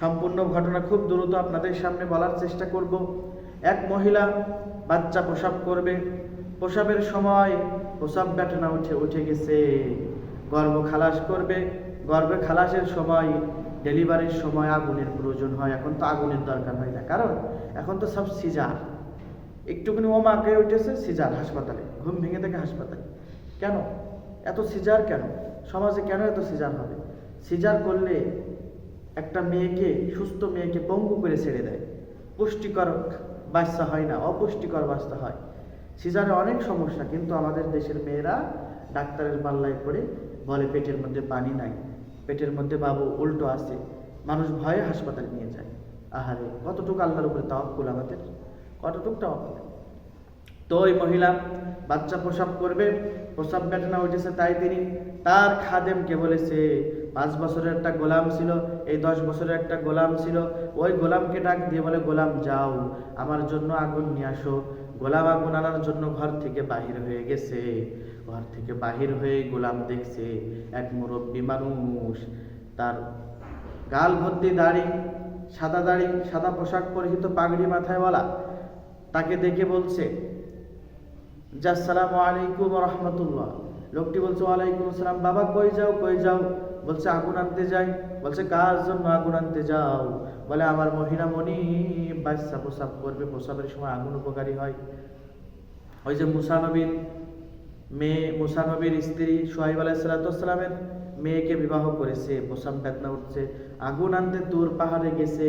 সম্পূর্ণ ঘটনা খুব দ্রুত আপনাদের সামনে বলার চেষ্টা করব। এক মহিলা বাচ্চা প্রসাব করবে। প্রসাবের সময় প্রসাব ব্যাটনা উঠে উঠে গেছে। গর্ভ খালাস করবে। গর্ভে খালাসের সময় ডেলিভারির সময় আগুনের প্রয়োজন হয়। এখন তো আগুনের দরকার হয় না। কারণ এখন তো সব সিজার। একটুখানি ও মাকে উঠেছে, সিজার হাসপাতালে। ঘুম ভেঙে থেকে হাসপাতালে। কেন? এত সিজার কেন? সমাজে কেন এত সিজার হবে? সিজার করলে একটা মেয়েকে, সুস্থ মেয়েকে পঙ্গু করে ছেড়ে দেয়। পুষ্টিকর বাচ্চা হয় না, অপুষ্টিকর বাচ্চা হয়। সিজারে অনেক সমস্যা, কিন্তু আমাদের দেশের মেয়েরা ডাক্তারের পাল্লায় পড়ে বলে পেটের মধ্যে পানি নাই। পেটের মধ্যে বাবু উল্টো আছে। মানুষ ভয়ে হাসপাতালে নিয়ে যায়। আহারে, কতটুকু আল্লাহর উপরে তাওয়াক্কুল আমাদের? কতটুকু তাওয়াক্কুল? তো ওই মহিলা বাচ্চা প্রসাব করবে, প্রসাব বেটনা উঠেছে তাই তিনি তার খাদেমকে বলেছে পাঁচ বছরের একটা গোলাম ছিল, এই দশ বছরের একটা গোলাম ছিল। ওই গোলামকে ডাক দিয়ে বলে, গোলাম, যাও, আমার জন্য আগুন নিয়ে আসো। গোলাম আগুন আনার জন্য ঘর থেকে বাহির হয়ে গেছে। ঘর থেকে বাহির হয়ে গোলাম দেখছে এক মুরব্বী মানুষ। তার গাল ভর্তি দাড়ি, সাদা দাড়ি, সাদা পোশাক পরিহিত পাগড়ি মাথায় বলা। তাকে দেখে বলছে যে আসসালামু আলাইকুম রহমতুল্লাহ। লোকটি বলছে ওয়ালাইকুম আসসালাম। বাবা, কই যাও কই যাও? বলছে, আগুন আনতে যাই। বলছে, কার জন্য আগুন আনতে যাও? বলে, আমার মহিলা মনি বাচ্চা প্রসাব করবে, প্রসাবের সময় আগুন উপকারী হয়। ওই যে মুসানবীর মেয়ে মুসানবীর স্ত্রী সোহাইব আলাইসালামের মেয়েকে বিবাহ করেছে, প্রসাব বেদনা উঠছে, আগুন আনতে তোর পাহাড়ে গেছে।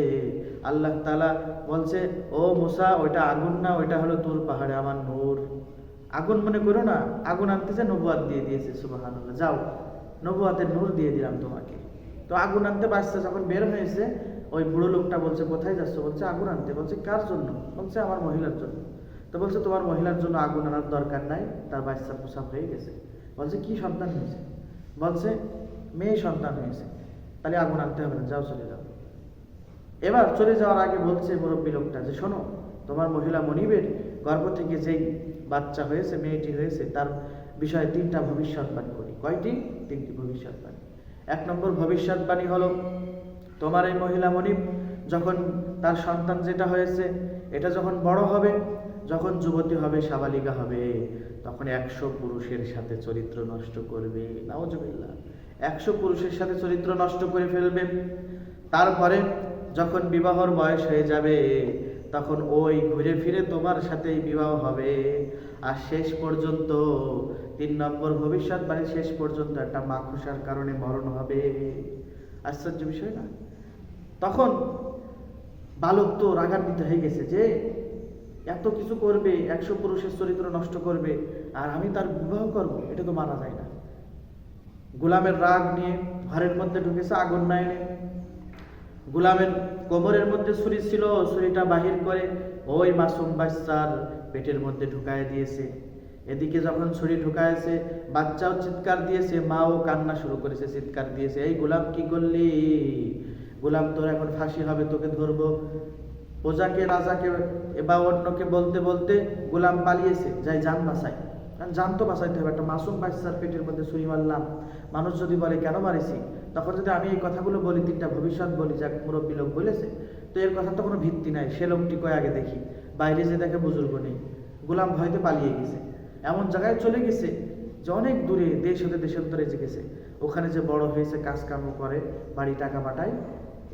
আল্লাহ তালা বলছে, ও মুসা, ওইটা আগুন না, ওইটা হলো তোর পাহাড়ে আমার নূর। আগুন মনে করো না, আগুন আনতে আনতেছে নবুয়াত দিয়ে দিয়েছে সুবাহান যাও নবুয়াতের নূর দিয়ে দিলাম তোমাকে। তো আগুন আনতে বাচ্চা যখন বের হয়েছে, ওই বুড়ো লোকটা বলছে, কোথায় যাচ্ছ? বলছে, আগুন আনতে। বলছে, কার জন্য? বলছে, আমার মহিলার জন্য। তো বলছে, তোমার মহিলার জন্য আগুন আনার দরকার নাই, তার বাচ্চা প্রসাব হয়ে গেছে। বলছে, কি সন্তান হয়েছে? বলছে, মেয়ে সন্তান হয়েছে। তাহলে আগুন আনতে হবে না, যাও চলে যাও। এবার চলে যাওয়ার আগে বলছে মুরব্বী লোকটা যে, শোনো, তোমার মহিলা মনিবের গর্ভ থেকে যেই বাচ্চা হয়েছে, মেয়েটি হয়েছে, তার বিষয়ে তিনটা ভবিষ্যৎবাণী করি। কয়টি? তিনটি ভবিষ্যৎবাণী। এক নম্বর ভবিষ্যৎবাণী হলো, তোমার এই মহিলা মনিব যখন তার সন্তান যেটা হয়েছে, এটা যখন বড় হবে, যখন যুবতী হবে, সাবালিকা হবে, তখন একশো পুরুষের সাথে চরিত্র নষ্ট করবে। নাওজবিল্লা একশো পুরুষের সাথে চরিত্র নষ্ট করে ফেলবে। তারপরে যখন বিবাহর বয়স হয়ে যাবে তখন ওই ঘুরে ফিরে তোমার সাথেই বিবাহ হবে। আর শেষ পর্যন্ত, তিন নম্বর ভবিষ্যৎ ভবিষ্যৎবাণী শেষ পর্যন্ত একটা মাখুসার কারণে মরণ হবে। আশ্চর্য বিষয় না? তখন বালক তো রাগান্বিত হয়ে গেছে যে, এত কিছু করবে, একশো পুরুষের চরিত্র নষ্ট করবে, আর আমি তার বিবাহ করব, এটা তো মানা যায় না। গোলামের রাগ নিয়ে ঘরের মধ্যে ঢুকেছে আগুন না গোলামের কোমরের মধ্যে ছুরি ছিল, ছুরিটা বাহির করে ওই মাসুম বাচ্চার পেটের মধ্যে ঢুকায় দিয়েছে। এদিকে যখন ছুরি ঢুকায়ছে বাচ্চাও চিৎকার দিয়েছে, মাও কান্না শুরু করেছে, চিৎকার দিয়েছে, এই গোলাম, কি করলি? গোলাম, তোর এখন ফাঁসি হবে, তোকে ধরবো। প্রজাকে, রাজাকে বা অন্যকে বলতে বলতে গোলাম পালিয়েছে, যাই, যান বাসাই কারণ জান তো বাঁচাইতে হবে। একটা মাসুম বাচ্চার পেটের মধ্যে ছুরি মারলাম। মানুষ যদি বলে, কেন মারিছি তখন যদি আমি এই কথাগুলো বলি, তিনটা ভবিষ্যৎ বলি, যাক, মুরব্বী লোক বলেছে, তো এর কথা তো কোনো ভিত্তি নাই। সে লোকটি কয়, আগে দেখি। বাইরে যে দেখে বুজুর্গ নেই। গোলাম ভয়তে পালিয়ে গেছে। এমন জায়গায় চলে গেছে যে অনেক দূরে দেশ হতে দেশান্তরে যে গেছে ওখানে যে বড় হয়েছে কাজ কাম করে, বাড়ি টাকা পাঠায়।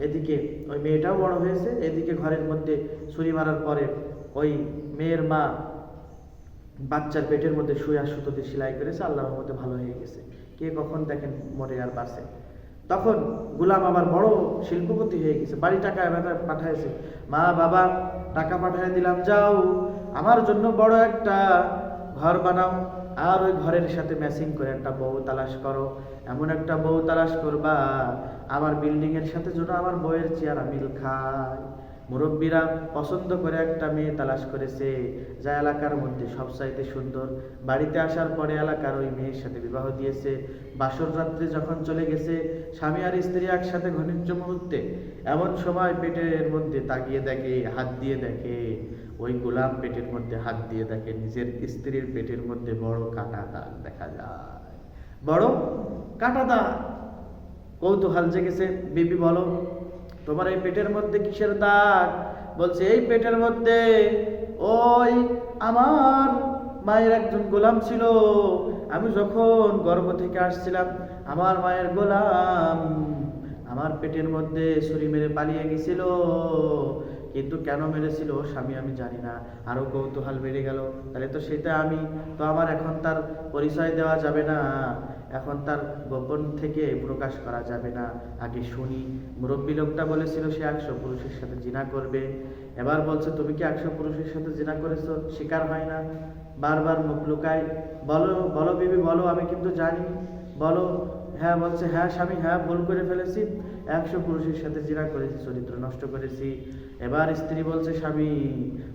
এদিকে ওই মেয়েটাও বড় হয়েছে, এদিকে ঘরের মধ্যে ছুরি মারার পরে ওই মেয়ের মা বাচ্চার পেটের মধ্যে শুয়ে সুতোতে সেলাই করেছে, আল্লাহর মধ্যে ভালো হয়ে গেছে। কে কখন দেখেন মরে আর বাসে তখন গুলাম আবার বড় শিল্পপতি হয়ে গেছে, বাড়ি টাকা পাঠাইছে, মা, বাবা, টাকা পাঠিয়ে দিলাম, যাও, আমার জন্য বড় একটা ঘর বানাও। আর ওই ঘরের সাথে ম্যাচিং করে একটা বউ তালাশ করো, এমন একটা বউ তালাশ করবা, আমার বিল্ডিং এর সাথে যেন আমার বউয়ের চেয়ার মিল খায়। মুরব্বীরা পছন্দ করে একটা মেয়ে তালাশ করেছে, যা এলাকার মধ্যে সবচাইতে সুন্দর। বাড়িতে আসার পরে এলাকার ওই মেয়ের সাথে বিবাহ দিয়েছে। বাসর রাত্রে যখন চলে গেছে, স্বামী আর স্ত্রী একসাথে ঘনিষ্ঠ মুহূর্তে এমন সময় পেটের মধ্যে তাকিয়ে দেখে, হাত দিয়ে দেখে। ওই গোলাম পেটের মধ্যে হাত দিয়ে দেখে, নিজের স্ত্রীর পেটের মধ্যে বড় কাটা দাগ দেখা যায়। বড় কাটা দাগ। কৌতূহল জেগেছে। বিবি বলো তোমার এই পেটের মধ্যে কিসের দাগ? বলছে, এই পেটের মধ্যে ওই আমার মায়ের একজন গোলাম ছিল। আমি যখন গর্ভ থেকে আসছিলাম, আমার মায়ের গোলাম আমার পেটের মধ্যে ছুরি মেরে পালিয়ে গেছিল। কিন্তু কেন মেরেছিল স্বামী আমি জানি না। আরও কৌতূহল বেড়ে গেল। তাহলে তো সেটা আমি, তো আমার এখন তার পরিচয় দেওয়া যাবে না। এখন তার গোপন থেকে প্রকাশ করা যাবে না। আগে শুনি। মুরব্বী লোকটা বলেছিল, সে একশো পুরুষের সাথে জিনা করবে। এবার বলছে, তুমি কি একশো পুরুষের সাথে জিনা করেছ? শিকার হয় না? বারবার মুখ লুকায়, বলো বলো বিবি, বলো, আমি কিন্তু জানি। বলো হ্যাঁ বলছে হ্যাঁ স্বামী হ্যাঁ ভুল করে ফেলেছি। একশো পুরুষের সাথে জিনা করেছি, চরিত্র নষ্ট করেছি। এবার স্ত্রী বলছে, স্বামী,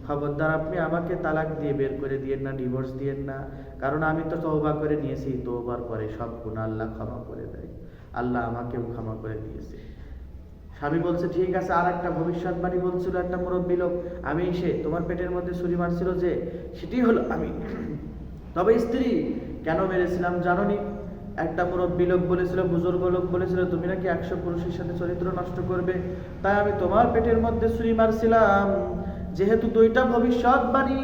খবরদার, আপনি আমাকে তালাক দিয়ে বের করে দিয়েন না ডিভোর্স দিয়েন না। কারণ আমি তো তওবা করে নিয়েছি, তওবার পরে সব গুণ আল্লাহ ক্ষমা করে দেয়। আল্লাহ আমাকেও ক্ষমা করে দিয়েছে। স্বামী বলছে, ঠিক আছে আর একটা ভবিষ্যৎবাণী বলছিল একটা মুরব্বী লোক। আমি সে, তোমার পেটের মধ্যে ছুরি মারছিল যে, সেটি হলো আমি। তবে স্ত্রী, কেন মেরেছিলাম জানোনি? একটা মুরব্বী লোক বলেছিল, বুজুর্গ লোক বলেছিল, তুমি নাকি একশো পুরুষের সাথে চরিত্র নষ্ট করবে? তাই আমি তোমার পেটের মধ্যে ছুরি মারছিলাম। যেহেতু দুইটা ভবিষ্যৎবাণী,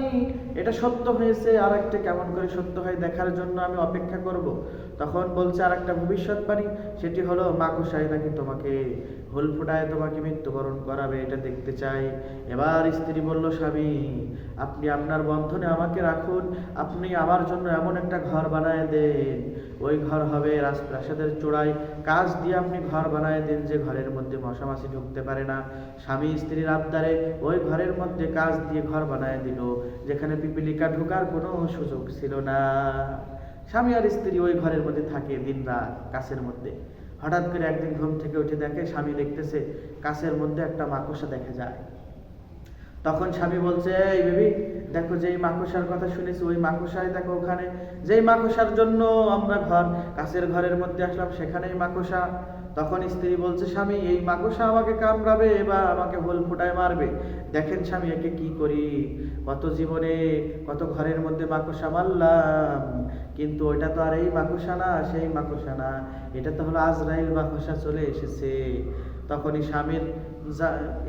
এটা সত্য হয়েছে আর একটা কেমন করে সত্য হয় দেখার জন্য আমি অপেক্ষা করব। তখন বলছে আর একটা ভবিষ্যৎবাণী, সেটি হলো মাকুসাই নাকি তোমাকে হুল ফুটায় তোমাকে মৃত্যুবরণ করাবে, এটা দেখতে চাই। এবার স্ত্রী বলল, স্বামী, আপনি আপনার বন্ধনে আমাকে রাখুন। আপনি আমার জন্য এমন একটা ঘর বানায় দেন। ওই ঘর হবে রাজপ্রাসাদের চূড়ায়। কাজ দিয়ে আপনি ঘর বানায় দেন যে ঘরের মধ্যে মশামাছি ঢুকতে পারে না। স্বামী স্ত্রীর আবদারে ওই ঘরের মধ্যে কাজ দিয়ে ঘর বানায় দিল, যেখানে পিপিলিকা ঢোকার কোনো সুযোগ ছিল না। স্বামী আর স্ত্রী ওই ঘরের মধ্যে থাকে দিন রাত কাছের মধ্যে। হঠাৎ করে একদিন ঘুম থেকে উঠে দেখে স্বামী দেখতেছে কাছের মধ্যে একটা মাকড়সা দেখা যায়। তখন স্বামী বলছে, এই বেবি, দেখো যেই মাকড়সার কথা শুনেছি, ওই মাকড়সায় দেখো ওখানে। যেই মাকড়সার জন্য আমরা ঘর, কাছের ঘরের মধ্যে আসলাম, সেখানেই মাকড়সা। তখন স্ত্রী বলছে, স্বামী, এই মাকড়সা আমাকে কামড়াবে বা আমাকে হোল ফুটায় মারবে। দেখেন স্বামী, একে কি করি? কত জীবনে কত ঘরের মধ্যে মাকড়সা মারলাম। কিন্তু ওইটা তো আর এই মাকড়সা না, সেই মাকড়সা না। এটা তো হলো আজরাইল মাকড়সা চলে এসেছে। তখনই স্বামীর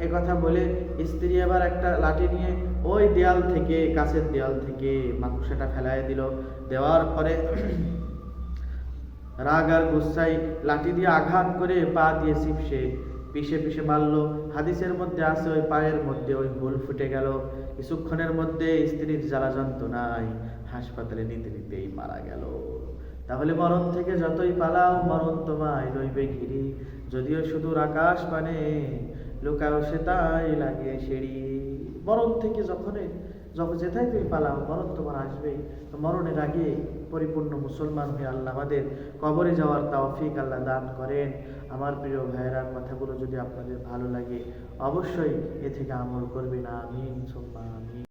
এ কথা বলে স্ত্রী আবার একটা লাঠি নিয়ে ওই দেয়াল থেকে, কাছের দেয়াল থেকে মাকড়সাটা ফেলায় দিল। দেওয়ার পরে রাগ আর গুসাই লাঠি দিয়ে আঘাত করে পা দিয়ে চিপসে পিষে পিষে মারলো। হাদিসের মধ্যে আছে, ওই পায়ের মধ্যে ওই হুল ফুটে গেল। কিছুক্ষণের মধ্যে স্ত্রীর জ্বালা যন্ত্রণায় হাসপাতালে নিতে নিতেই মারা গেল। তাহলে মরণ থেকে যতই পালাও, মরণ তোমায় রইবে ঘিরি। যদিও সুদূর আকাশ মানে লুকাও সে তাই লাগে সিঁড়ি। মরণ থেকে যখনই যখন যেথায় তুমি পালাও, মরণ তোমার আসবেই। তো মরণের আগে পরিপূর্ণ মুসলমান হয়ে আল্লাহ আমাদের কবরে যাওয়ার তাওফিক আল্লাহ দান করেন। আমার প্রিয় ভাইয়েরা, কথাগুলো যদি আপনাদের ভালো লাগে, অবশ্যই এ থেকে আমল করবেন। আমিন, সুম্মা আমিন।